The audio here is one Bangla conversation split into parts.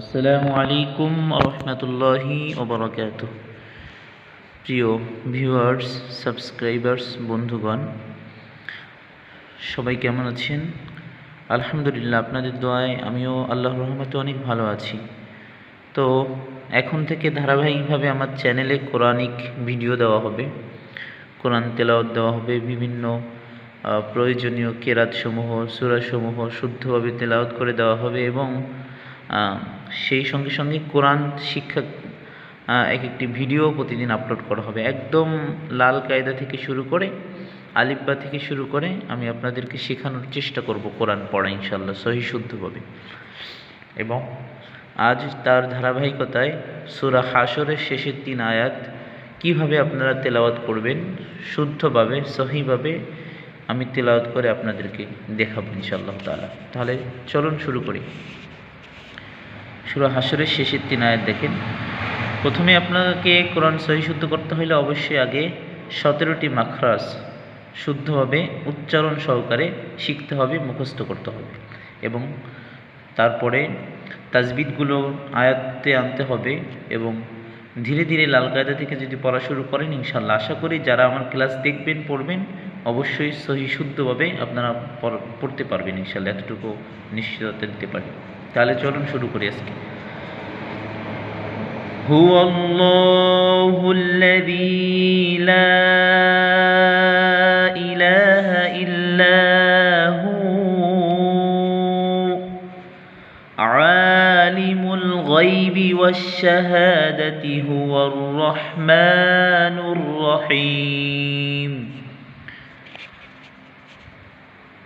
আসসালামু আলাইকুম রহমতুল্লাহি ওবরাকাত প্রিয় ভিউয়ার্স সাবস্ক্রাইবার্স বন্ধুগণ, সবাই কেমন আছেন? আলহামদুলিল্লাহ, আপনাদের দোয়ায় আমিও আল্লাহ রহমতে অনেক ভালো আছি। তো এখন থেকে ধারাবাহিকভাবে আমার চ্যানেলে কোরআনিক ভিডিও দেওয়া হবে। কোরআন তেলাওয়াত দেওয়া হবে, বিভিন্ন প্রয়োজনীয় কেরাতসমূহ, সুরাসমূহ শুদ্ধভাবে তেলাওয়াত করে দেওয়া হবে এবং সেই সঙ্গে সঙ্গে কোরআন শিক্ষা এক একটি ভিডিও প্রতিদিন আপলোড করা হবে। একদম লাল কায়দা থেকে শুরু করে আলিব্বা থেকে শুরু করে আমি আপনাদেরকে শেখানোর চেষ্টা করব কোরআন পড়া ইনশাল্লাহ সহি শুদ্ধভাবে। এবং আজ তার ধারাবাহিকতায় সুরা হাসরের শেষের তিন আয়াত কীভাবে আপনারা তেলাওয়াত করবেন, শুদ্ধভাবে, সহিভাবে আমি তেলাওয়াত করে আপনাদেরকে দেখাবো ইনশাআল্লাহ তাআলা। তাহলে চলুন শুরু করি। সুরা হাসরের শেষের তিন আয়াত দেখেন। প্রথমে আপনাকে কোরআন সহি শুদ্ধ করতে হলে অবশ্যই আগে সতেরোটি মাখরাস শুদ্ধভাবে উচ্চারণ সহকারে শিখতে হবে, মুখস্থ করতে হবে এবং তারপরে তাজবিদগুলো আয়াত্তে আনতে হবে এবং ধীরে ধীরে লাল কায়দা থেকে যদি পড়া শুরু করেন ইনশাল্লাহ আশা করি যারা আমার ক্লাস দেখবেন, পড়বেন অবশ্যই সহি শুদ্ধভাবে আপনারা পড়- পড়তে পারবেন ইনশাল্লাহ এতটুকু নিশ্চয়তা দিতে পারি তাহলে চলুন শুরু করি আজকে هو الله الذي لا إله إلا هو عالم الغيب والشهادة هو الرحمن الرحيم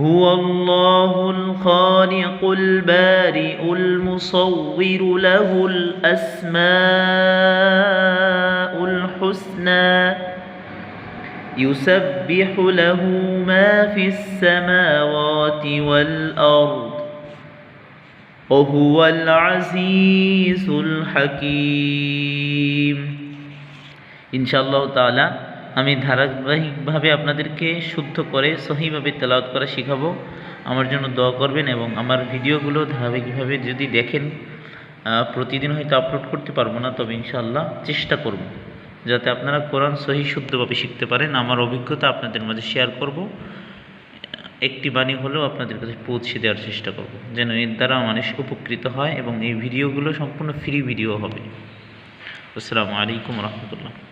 هو الله الخالق البارئ المصور له الأسماء الحسنى يسبح له ما في السماوات والأرض وهو العزيز الحكيم. إن شاء الله تعالى আমি ধারাবাহিকভাবে আপনাদেরকে শুদ্ধ করে, সহিভাবে তেলাওয়াত করা শেখাবো। আমার জন্য দোয়া করবেন এবং আমার ভিডিওগুলো ধারাবাহিকভাবে যদি দেখেন প্রতিদিন হয়তো আপলোড করতে পারব না, তবে ইনশাআল্লাহ চেষ্টা করব যাতে আপনারা কোরআন সহি শুদ্ধভাবে শিখতে পারেন। আমার অভিজ্ঞতা আপনাদের মাঝে শেয়ার করব। একটি বাণী হলেও আপনাদের কাছে পৌঁছে দেওয়ার চেষ্টা করব, যেন এর দ্বারা মানুষ উপকৃত হয় এবং এই ভিডিওগুলো সম্পূর্ণ ফ্রি ভিডিও হবে। আসসালামু আলাইকুম রহমতুল্লাহ।